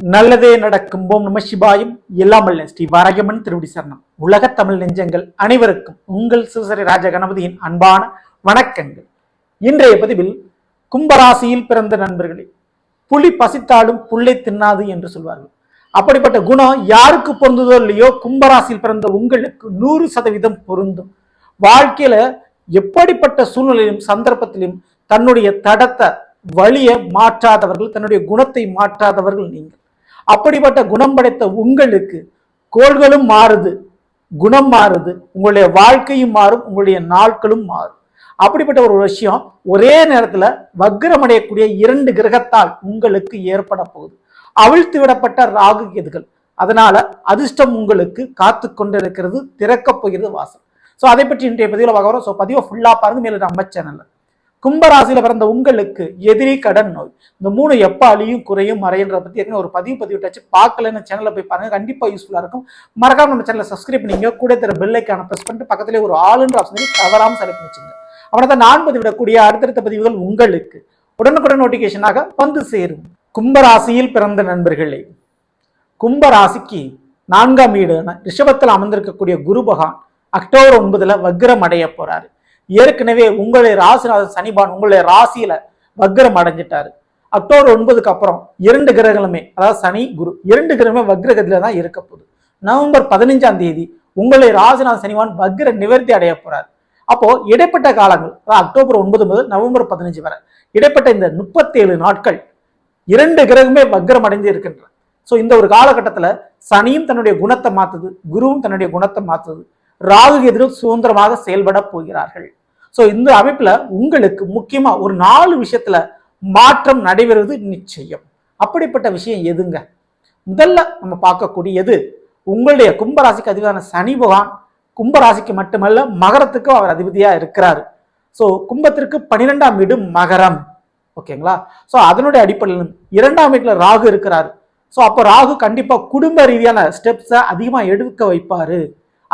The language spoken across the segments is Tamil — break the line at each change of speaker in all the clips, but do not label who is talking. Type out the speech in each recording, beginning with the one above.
நல்லதே நடக்கும். ஓம் நம சிவாயும். எல்லாமல்ல ஸ்ரீ வாரகமன் திருவடி சரணம். உலக தமிழ் நெஞ்சங்கள் அனைவருக்கும் உங்கள் சிவசரி ராஜ கணபதியின் அன்பான வணக்கங்கள். இன்றைய பதிவில் கும்பராசியில் பிறந்த நண்பர்களே புலி பசித்தாலும் புல்லை தின்னாது என்று சொல்வார்கள். அப்படிப்பட்ட குணம் யாருக்கு பொருந்ததோ இல்லையோ கும்பராசியில் பிறந்த உங்களுக்கு நூறு சதவீதம் பொருந்தும். வாழ்க்கையில எப்படிப்பட்ட சூழ்நிலையிலும் சந்தர்ப்பத்திலும் தன்னுடைய தடத்தை வழியை மாற்றாதவர்கள் தன்னுடைய குணத்தை மாற்றாதவர்கள் நீங்கள். அப்படிப்பட்ட குணம் படைத்த உங்களுக்கு கோள்களும் மாறுது குணம் மாறுது உங்களுடைய வாழ்க்கையும் மாறும் உங்களுடைய நாட்களும் மாறும். அப்படிப்பட்ட ஒரு விஷயம் ஒரே நேரத்தில் வக்ரமடையக்கூடிய இரண்டு கிரகத்தால் உங்களுக்கு ஏற்பட போகுது. அவிழ்த்து விடப்பட்ட ராகு கேதுகள். அதனால அதிர்ஷ்டம் உங்களுக்கு காத்து கொண்டிருக்கிறது திறக்கப் போகிறது வாசல். ஸோ அதை பற்றி இன்றைய பதிவில் பார்க்க ஸோ பதிவை ஃபுல்லாக பாருங்க. மேலே நம்ம சேனலில் கும்பராசியில பிறந்த உங்களுக்கு எதிரி கடன் நோய். இந்த மூணு எப்போ அழியும் குறையும் மறையுன்றத பத்தி ஏற்கனவே ஒரு பதிவு பதிவிட்டாச்சு பார்க்கலன்னு சேனல்ல போய் பாருங்க. கண்டிப்பா யூஸ்ஃபுல்லா இருக்கும். மறக்காம நம்ம சேனலை சப்ஸ்கிரைப் பண்ணிங்க கூட தர பெல்லைக்கான ப்ரெஸ் பண்ணிட்டு பக்கத்திலே ஒரு ஆளுன்ற ஆப்ஷன் தவறாம செலக்ட் பண்ணிச்சுங்க அவனை தான் நான் பதிவிடக்கூடிய அடுத்தடுத்த பதிவுகள் உங்களுக்கு. உடனுக்குடன் நோட்டிபிகேஷனாக வந்து சேரும். கும்பராசியில் பிறந்த நண்பர்களே கும்பராசிக்கு நான்காம் வீடு ரிஷபத்தில் அமர்ந்திருக்கக்கூடிய குரு பகவான் அக்டோபர் ஒன்பதுல வக்ரம் அடைய போறாரு. ஏற்கனவே உங்களுடைய ராசிநாதன் சனிபான் உங்களுடைய ராசியில வக்ரம் அடைஞ்சிட்டாரு. அக்டோபர் ஒன்பதுக்கு அப்புறம் இரண்டு கிரகங்களுமே அதாவது சனி குரு இரண்டு கிரகமே வக்ரகத்தில் தான் இருக்க போகுது. நவம்பர் பதினஞ்சாம் தேதி உங்களுடைய ராசிநாதன் சனிவான் வக்ர நிவர்த்தி அடைய போறார். அப்போ இடைப்பட்ட காலங்கள் அதாவது அக்டோபர் ஒன்பது முதல் நவம்பர் பதினஞ்சு வரை இடைப்பட்ட இந்த முப்பத்தேழு நாட்கள் இரண்டு கிரகமே வக்ரம் அடைந்து இருக்கின்றன. ஸோ இந்த ஒரு காலகட்டத்தில் சனியும் தன்னுடைய குணத்தை மாத்துது குருவும் தன்னுடைய குணத்தை மாத்துது. ராகு எதிரும் சுதந்திரமாக செயல்பட போகிறார்கள். ஸோ இந்த அமைப்பில் உங்களுக்கு முக்கியமாக ஒரு நாலு விஷயத்தில் மாற்றம் நடைபெறுவது நிச்சயம். அப்படிப்பட்ட விஷயம் எதுங்க? முதல்ல நம்ம பார்க்கக்கூடியது உங்களுடைய கும்பராசிக்கு அதிபதியான சனி பகவான் கும்பராசிக்கு மட்டுமல்ல மகரத்துக்கும் அவர் அதிபதியாக இருக்கிறார். ஸோ கும்பத்திற்கு பன்னிரெண்டாம் வீடு மகரம். ஓகேங்களா? ஸோ அதனுடைய அடிப்படையில் இரண்டாம் வீட்டில் ராகு இருக்கிறார். ஸோ அப்போ ராகு கண்டிப்பாக குடும்ப ரீதியான ஸ்டெப்ஸை அதிகமாக எடுக்க வைப்பார்.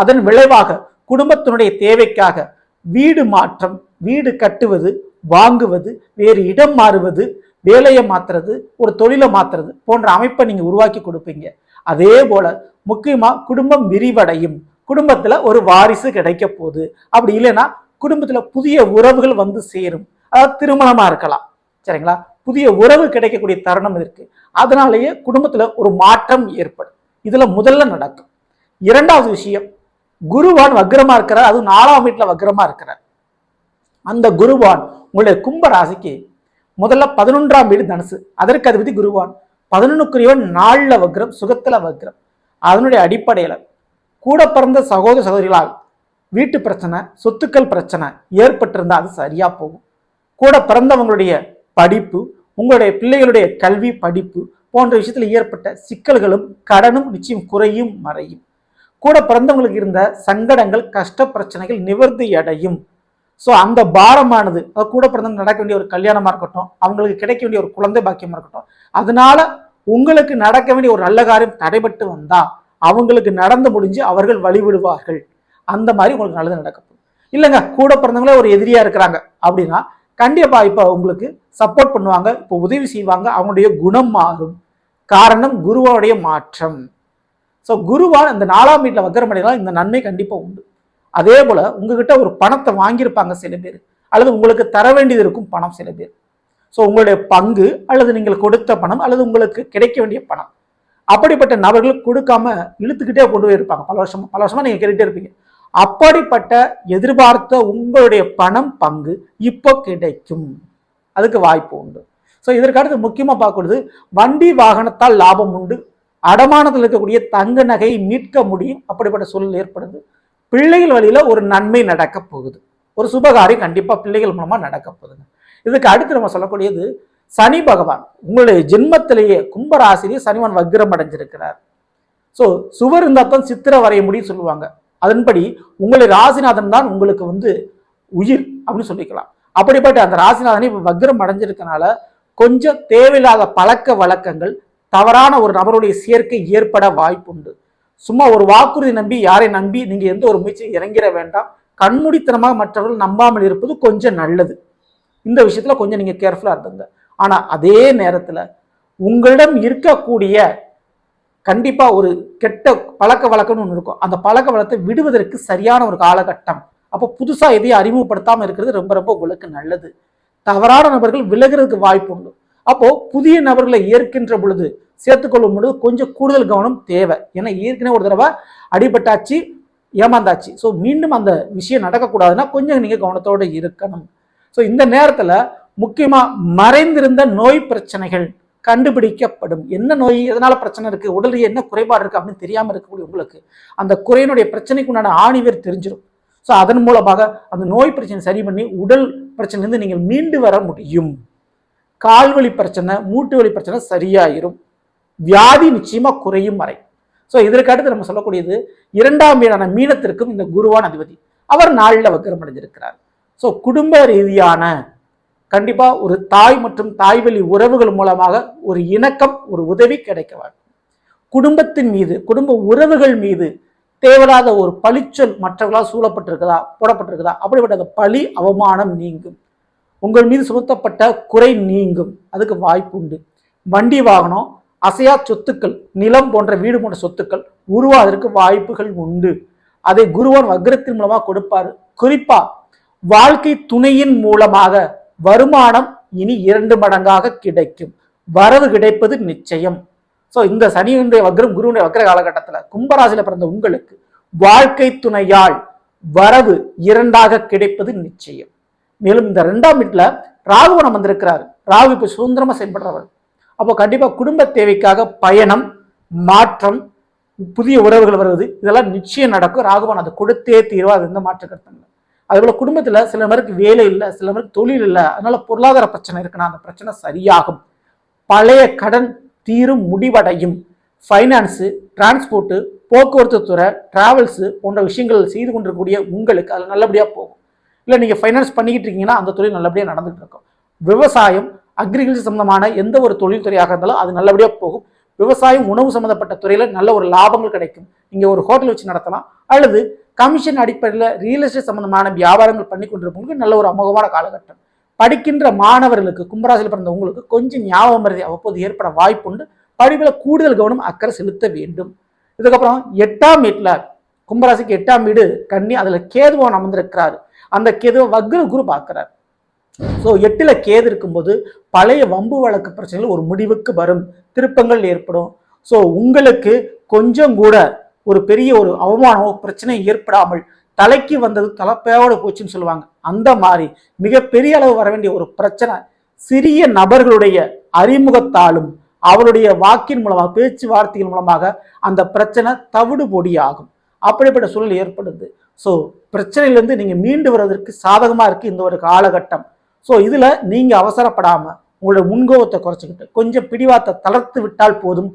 அதன் விளைவாக குடும்பத்தினுடைய தேவைக்காக வீடு மாற்றம் வீடு கட்டுவது வாங்குவது வேறு இடம் மாறுவது வேலையை மாற்றுறது ஒரு தொழிலை மாற்றுறது போன்ற அமைப்பை நீங்கள் உருவாக்கி கொடுப்பீங்க. அதே போல் முக்கியமாக குடும்பம் விரிவடையும். குடும்பத்தில் ஒரு வாரிசு கிடைக்க போகுது. அப்படி இல்லைன்னா குடும்பத்தில் புதிய உறவுகள் வந்து சேரும். அதாவது திருமணமாக இருக்கலாம். சரிங்களா? புதிய உறவு கிடைக்கக்கூடிய தருணம் இருக்குது அதனாலேயே குடும்பத்தில் ஒரு மாற்றம் ஏற்படும். இதில் முதல்ல நடக்கும். இரண்டாவது விஷயம் குருவான் வக்ரமா இருக்கிறார். அதுவும் நாலாம் வீட்டில் வக்ரமா இருக்கிறார். அந்த குருவான் உங்களுடைய கும்ப ராசிக்கு முதல்ல பதினொன்றாம் வீடு தனுசு. அதற்கு அதிபதி குருவான். பதினொன்னுக்குரியவன் நாளில் வக்ரம் சுகத்தில் வக்ரம். அதனுடைய அடிப்படையில் கூட பிறந்த சகோதர சகோதரிகளால் வீட்டு பிரச்சனை சொத்துக்கள் பிரச்சனை ஏற்பட்டிருந்தால் அது சரியாக போகும். கூட பிறந்தவங்களுடைய படிப்பு உங்களுடைய பிள்ளைகளுடைய கல்வி படிப்பு போன்ற விஷயத்தில் ஏற்பட்ட சிக்கல்களும் கடனும் நிச்சயம் குறையும் மறையும். கூட பிறந்தவங்களுக்கு இருந்த சங்கடங்கள் கஷ்ட பிரச்சனைகள் நிவர்த்தி அடையும். ஸோ அந்த பாரமானது அதாவது கூட பிறந்தவங்க நடக்க வேண்டிய ஒரு கல்யாணமாக இருக்கட்டும் அவங்களுக்கு கிடைக்க வேண்டிய ஒரு குழந்தை பாக்கியமாக இருக்கட்டும் அதனால உங்களுக்கு நடக்க வேண்டிய ஒரு நல்ல காரியம் தடைபட்டு வந்தால் அவங்களுக்கு நடந்து முடிஞ்சு அவர்கள் வழிவிடுவார்கள். அந்த மாதிரி உங்களுக்கு நல்லது நடக்கும் இல்லைங்க கூட பிறந்தவங்களே ஒரு எதிரியாக இருக்கிறாங்க அப்படின்னா கண்டிப்பாக இப்போ உங்களுக்கு சப்போர்ட் பண்ணுவாங்க இப்போ உதவி செய்வாங்க அவங்களுடைய குணம் மாறும். காரணம் குருவோடைய மாற்றம். ஸோ குருவான் இந்த நாலாம் வீட்டில் வக்கரமடைந்தால் இந்த நன்மை கண்டிப்பாக உண்டு. அதே போல் உங்ககிட்ட ஒரு பணத்தை வாங்கியிருப்பாங்க சில பேர். அல்லது உங்களுக்கு தர வேண்டியது இருக்கும் பணம் சில பேர். ஸோ உங்களுடைய பங்கு அல்லது நீங்கள் கொடுத்த பணம் அல்லது உங்களுக்கு கிடைக்க வேண்டிய பணம். அப்படிப்பட்ட நபர்கள் கொடுக்காம இழுத்துக்கிட்டே கொண்டு போயிருப்பாங்க. பல வருஷமா பல வருஷமா நீங்கள் கேட்டுகிட்டே இருப்பீங்க. அப்படிப்பட்ட எதிர்பார்த்த உங்களுடைய பணம் பங்கு இப்போ கிடைக்கும். அதுக்கு வாய்ப்பு உண்டு. ஸோ இதற்கடுத்து முக்கியமாக பார்க்கறது வண்டி வாகனத்தால் லாபம் உண்டு. அடமானத்தில் இருக்கக்கூடிய தங்க நகையை மீட்க முடியும். அப்படிப்பட்ட சூழல் ஏற்படுது. பிள்ளைகள் வழியில் ஒரு நன்மை நடக்க போகுது. ஒரு சுபகாரியம் கண்டிப்பாக பிள்ளைகள் மூலமாக நடக்க போகுதுங்க. இதுக்கு அடுத்து நம்ம சொல்லக்கூடியது சனி பகவான். உங்களுடைய ஜென்மத்திலேயே கும்பராசிலேயே சனிவன் வக்ரம் அடைஞ்சிருக்கிறார். ஸோ சுவர் இருந்தால் தான் சித்திரை வரைய முடியும் சொல்லுவாங்க. அதன்படி உங்களுடைய ராசிநாதன் தான் உங்களுக்கு வந்து உயிர் அப்படின்னு சொல்லிக்கலாம். அப்படிப்பட்ட அந்த ராசிநாதனை இப்ப வக்ரம் அடைஞ்சிருக்கனால கொஞ்சம் தேவையில்லாத பழக்க வழக்கங்கள் தவறான ஒரு நபருடைய சேர்க்கை ஏற்பட வாய்ப்புண்டு. சும்மா ஒரு வாக்குறுதி நம்பி யாரை நம்பி நீங்க எந்த ஒரு முயற்சியும் இறங்கிட வேண்டாம். கண்மூடித்தனமாக மற்றவர்கள் நம்பாமல் இருப்பது கொஞ்சம் நல்லது. இந்த விஷயத்துல கொஞ்சம் நீங்க கேர்ஃபுல்லா இருந்துங்க. ஆனா அதே நேரத்துல உங்களிடம் இருக்கக்கூடிய கண்டிப்பா ஒரு கெட்ட பழக்க வழக்கம்னு ஒன்று இருக்கும். அந்த பழக்க வழக்கத்தை விடுவதற்கு சரியான ஒரு காலகட்டம். அப்போ புதுசாக எதையும் அறிமுகப்படுத்தாம இருக்கிறது ரொம்ப ரொம்ப உங்களுக்கு நல்லது. தவறான நபர்கள் விலகிறதுக்கு வாய்ப்பு உண்டு அப்போ புதிய நபர்களை ஏற்கின்ற பொழுது சேர்த்துக்கொள்ளும் பொழுது கொஞ்சம் கூடுதல் கவனம் தேவை. ஏன்னா ஏற்கனவே ஒரு தடவை அடிபட்டாச்சு ஏமாந்தாச்சு ஸோ மீண்டும் அந்த விஷயம் நடக்கக்கூடாதுன்னா கொஞ்சம் நீங்கள் கவனத்தோடு இருக்கணும். ஸோ இந்த நேரத்தில் முக்கியமாக மறைந்திருந்த நோய் பிரச்சனைகள் கண்டுபிடிக்கப்படும். என்ன நோய் எதனால் பிரச்சனை இருக்குது உடலில் என்ன குறைபாடு இருக்கு அப்படின்னு தெரியாமல் இருக்கக்கூடிய உங்களுக்கு அந்த குறையினுடைய பிரச்சனைக்கு உண்டான ஆணிவேர் தெரிஞ்சிடும் ஸோ அதன் மூலமாக அந்த நோய் பிரச்சனை சரி பண்ணி உடல் பிரச்சனையிலிருந்து நீங்கள் மீண்டு வர முடியும். கால்வலி பிரச்சனை மூட்டு வலி பிரச்சனை சரியாயிரும். வியாதி நிச்சயமா குறையும் வரை. ஸோ இதற்கு அடுத்து நம்ம சொல்லக்கூடியது இரண்டாம் வீடான மீனத்திற்கும் இந்த குருவான் அதிபதி. அவர் நாளில் வக்கரம் அடைஞ்சிருக்கிறார். ஸோ குடும்ப ரீதியான கண்டிப்பா ஒரு தாய் மற்றும் தாய்வழி உறவுகள் மூலமாக ஒரு இணக்கம் ஒரு உதவி கிடைக்க வேண்டும். குடும்பத்தின் மீது குடும்ப உறவுகள் மீது தேவையில்லாத ஒரு பழிச்சொல் மற்றவர்களால் சூழப்பட்டிருக்குதா போடப்பட்டிருக்குதா? அப்படிப்பட்ட அந்த பழி அவமானம் நீங்கும். உங்கள் மீது சுமத்தப்பட்ட குறை நீங்கும். அதுக்கு வாய்ப்பு உண்டு. வண்டி வாகனம் அசையா சொத்துக்கள் நிலம் போன்ற வீடு போன்ற சொத்துக்கள் உருவாவதற்கு வாய்ப்புகள் உண்டு. அதை குருவான் வக்ரத்தின் மூலமாக கொடுப்பாரு. குறிப்பா வாழ்க்கை துணையின் மூலமாக வருமானம் இனி இரண்டு மடங்காக கிடைக்கும். வரவு கிடைப்பது நிச்சயம். ஸோ இந்த சனியினுடைய வக்ரம் குருவுடைய வக்ர காலகட்டத்தில் கும்பராசியில் பிறந்த உங்களுக்கு வாழ்க்கை துணையால் வரவு இரண்டாக கிடைப்பது நிச்சயம். மேலும் இந்த ரெண்டாம் வீட்டில் ராகுவனம் வந்திருக்கிறார். ராகு இப்போ சுதந்திரமாக செயல்படுறவர். அப்போ கண்டிப்பாக குடும்ப தேவைக்காக பயணம் மாற்றம் புதிய உறவுகள் வருவது இதெல்லாம் நிச்சயம் நடக்கும். ராகுவன் அதை கொடுத்தே தீர்வா அது எந்த மாற்று கருத்தம் இல்லை. அதுபோல குடும்பத்தில் சில பேருக்கு வேலை இல்லை சில பேருக்கு தொழில் இல்லை. அதனால பொருளாதார பிரச்சனை இருக்குன்னா அந்த பிரச்சனை சரியாகும். பழைய கடன் தீரும் முடிவடையும். ஃபைனான்ஸு டிரான்ஸ்போர்ட்டு போக்குவரத்து துறை டிராவல்ஸு போன்ற விஷயங்கள் செய்து கொண்டிருக்கக்கூடிய உங்களுக்கு அது நல்லபடியாக போகும். இல்லை நீங்கள் ஃபைனான்ஸ் பண்ணிக்கிட்டு இருக்கீங்கன்னா அந்த தொழில் நல்லபடியாக நடந்துகிட்டு இருக்கும். விவசாயம் அக்ரிகல்ச்சர் சம்மந்தமான எந்த ஒரு தொழில் துறையாக இருந்தாலும் அது நல்லபடியாக போகும். விவசாயம் உணவு சம்மந்தப்பட்ட துறையில் நல்ல ஒரு லாபங்கள் கிடைக்கும். நீங்கள் ஒரு ஹோட்டல் வச்சு நடத்தலாம். அல்லது கமிஷன் அடிப்படையில் ரியல் எஸ்டேட் சம்மந்தமான வியாபாரங்கள் பண்ணி கொண்டிருப்பவங்களுக்கு நல்ல ஒரு அமோகமான காலகட்டம். படிக்கின்ற மாணவர்களுக்கு கும்பராசியில் பிறந்த உங்களுக்கு கொஞ்சம் ஞாபகம் மருதி அவ்வப்போது ஏற்பட வாய்ப்புண்டு படிப்பில் கூடுதல் கவனம் அக்கறை செலுத்த வேண்டும். இதுக்கப்புறம் எட்டாம் வீட்டில் கும்பராசிக்கு எட்டாம் வீடு கண்ணி அதில் கேதுவான் அமர்ந்திருக்கிறாரு. அந்த கேது வக்ர குரு பார்க்குறார். ஸோ எட்டில் கேது இருக்கும்போது பழைய வம்பு வழக்கு பிரச்சனைகள் ஒரு முடிவுக்கு வரும் திருப்பங்கள் ஏற்படும். ஸோ உங்களுக்கு கொஞ்சம் கூட ஒரு பெரிய ஒரு அவமானமோ பிரச்சனை ஏற்படாமல் தலைக்கு வந்தது தலைப்பையோட போச்சுன்னு சொல்லுவாங்க. அந்த மாதிரி மிகப்பெரிய அளவு வர வேண்டிய ஒரு பிரச்சனை சிறிய நபர்களுடைய அறிமுகத்தாலும் அவருடைய வாக்கின் மூலமாக பேச்சுவார்த்தைகள் மூலமாக அந்த பிரச்சனை தவிடு பொடியாகும் அப்படிப்பட்ட சூழல் ஏற்படுது. ஸோ பிரச்சனையிலேருந்து நீங்கள் மீண்டு வருவதற்கு சாதகமாக இருக்குது இந்த ஒரு காலகட்டம். ஸோ இதில் நீங்கள் அவசரப்படாமல் உங்களோட முன்கோபத்தை குறைச்சிக்கிட்டு கொஞ்சம் பிடிவாத்தை தளர்த்து விட்டால் போதும்.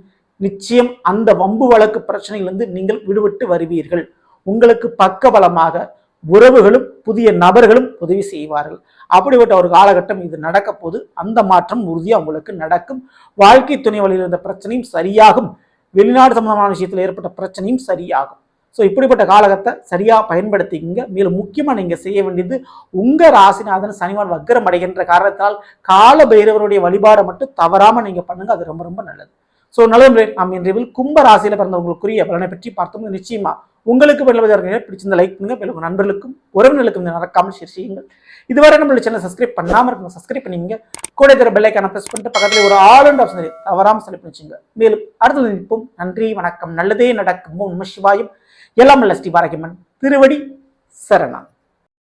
நிச்சயம் அந்த வம்பு வழக்கு பிரச்சனையிலிருந்து நீங்கள் விடுபட்டு வருவீர்கள். உங்களுக்கு பக்கபலமாக உறவுகளும் புதிய நபர்களும் உதவி செய்வார்கள். அப்படிப்பட்ட ஒரு காலகட்டம் இது நடக்க போது அந்த மாற்றம் உறுதியாக உங்களுக்கு நடக்கும். வாழ்க்கை துணை வழியில் இருந்த பிரச்சனையும் சரியாகும். வெளிநாடு சம்பந்தமான விஷயத்தில் ஏற்பட்ட பிரச்சனையும் சரியாகும். ஸோ இப்படிப்பட்ட காலகத்தை சரியாக பயன்படுத்திக்கிங்க. மேலும் முக்கியமாக நீங்கள் செய்ய வேண்டியது உங்கள் ராசிநாதன் சனிவான் வக்கரம் அடைகின்ற காரணத்தால் கால பைரவருடைய வழிபாடை மட்டும் தவறாமல் நீங்கள் பண்ணுங்க. அது ரொம்ப ரொம்ப நல்லது. ஸோ நல்லது நாம் இன்றைவில் கும்ப ராசியில் பிறந்தவங்களுக்குரிய பலனை பற்றி பார்த்தோம்னா நிச்சயமாக உங்களுக்கு பலவதற்கு பிடிச்சிருந்த லைக் பண்ணுங்க. மேலும் நண்பர்களுக்கும் உறவினர்களுக்கும் நடக்காமல் ஷேர் செய்யுங்கள். இதுவரை நம்மளோட சேனல் சப்ஸ்கிரைப் பண்ணாமல் இருக்கணும் சப்ஸ்கிரைப் பண்ணிங்க கூட தர பெல்லைக்கான ப்ரெஸ் பண்ணிட்டு பக்கத்தில் ஒரு ஆல் அண்ட் ஆப்ஷன் தவறாமல் செலக்ட் வச்சுங்க மேலும் அடுத்தது நிற்போம் நன்றி வணக்கம். நல்லதே நடக்கும். உண்மை சிவாயும். எல்லாம் ஸ்ரீ பாரகிமன் திருவடி சரணம்.